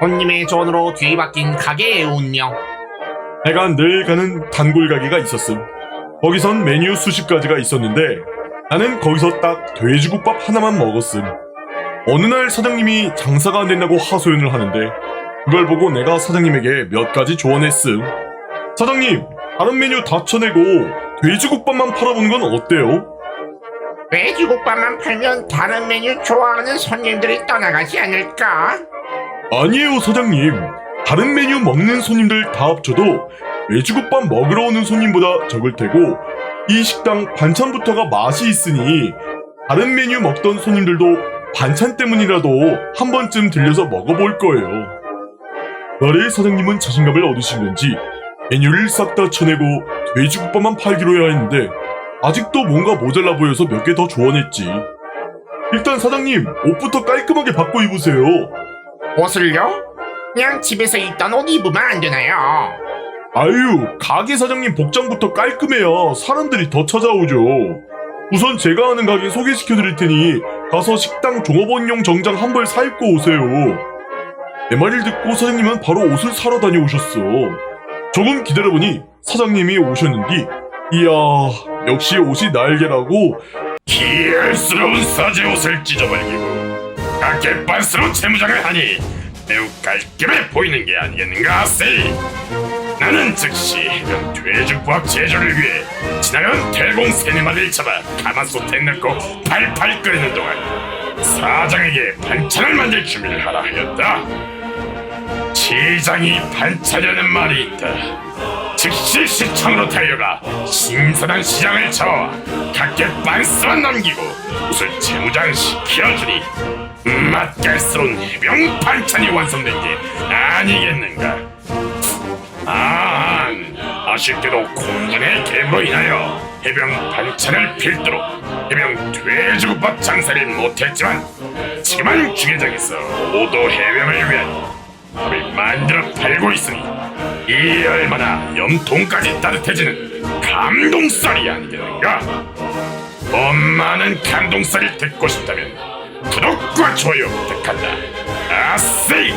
손님의 조언으로 뒤바뀐 가게의 운명. 내가 늘 가는 단골 가게가 있었음. 거기선 메뉴 수십 가지가 있었는데 나는 거기서 딱 돼지국밥 하나만 먹었음. 어느 날 사장님이 장사가 안 된다고 하소연을 하는데 그걸 보고 내가 사장님에게 몇 가지 조언했음. 사장님, 다른 메뉴 다 쳐내고 돼지국밥만 팔아보는 건 어때요? 돼지국밥만 팔면 다른 메뉴 좋아하는 손님들이 떠나가지 않을까? 아니에요, 사장님. 다른 메뉴 먹는 손님들 다 합쳐도 돼지국밥 먹으러 오는 손님보다 적을 테고 이 식당 반찬부터가 맛이 있으니 다른 메뉴 먹던 손님들도 반찬 때문이라도 한 번쯤 들려서 먹어볼 거예요. 말에 사장님은 자신감을 얻으신 건지 메뉴를 싹 다 쳐내고 돼지국밥만 팔기로 해야 했는데 아직도 뭔가 모자라 보여서 몇 개 더 조언했지. 일단 사장님 옷부터 깔끔하게 바꿔 입으세요. 옷을요? 그냥 집에서 입던 옷 입으면 안 되나요? 아유, 가게 사장님 복장부터 깔끔해야 사람들이 더 찾아오죠. 우선 제가 아는 가게 소개시켜 드릴 테니 가서 식당 종업원용 정장 한 벌 사입고 오세요. 내 말을 듣고 사장님은 바로 옷을 사러 다녀오셨어. 조금 기다려보니 사장님이 오셨는디, 이야, 역시 옷이 날개라고 기열스러운 사제 옷을 찢어버리고 각계 빤스러운 채무장을 하니 매우 깔끔해 보이는 게 아니겠는가 세이 나는 즉시 이런 돼지국밥 제조를 위해 지나가는 대공 세네 마리를 잡아 가마솥에 넣고 팔팔 끓이는 동안 사장에게 반찬을 만들 준비를 하라 하였다. 시장이 반찬이라는 말이 있다. 즉시 시청으로 달려가 신선한 시장을 잡아 각계 빤스만 남기고 옷을 재무장시켜주니 맛깔스러운 해병 반찬이 완성된 게 아니겠는가 아 아쉽게도 공군의 계보로 인하여 해병 반찬을 필두로 해병 돼지국밥 장사를 못했지만 지금은 주계장에서 오도 해병을 위한 밥을 만들어 팔고 있으니 이 얼마나 염통까지 따뜻해지는 감동살이 아니겠는가? 더 많은 감동살을 듣고 싶다면 구독과 좋아요 부탁한다. 아세이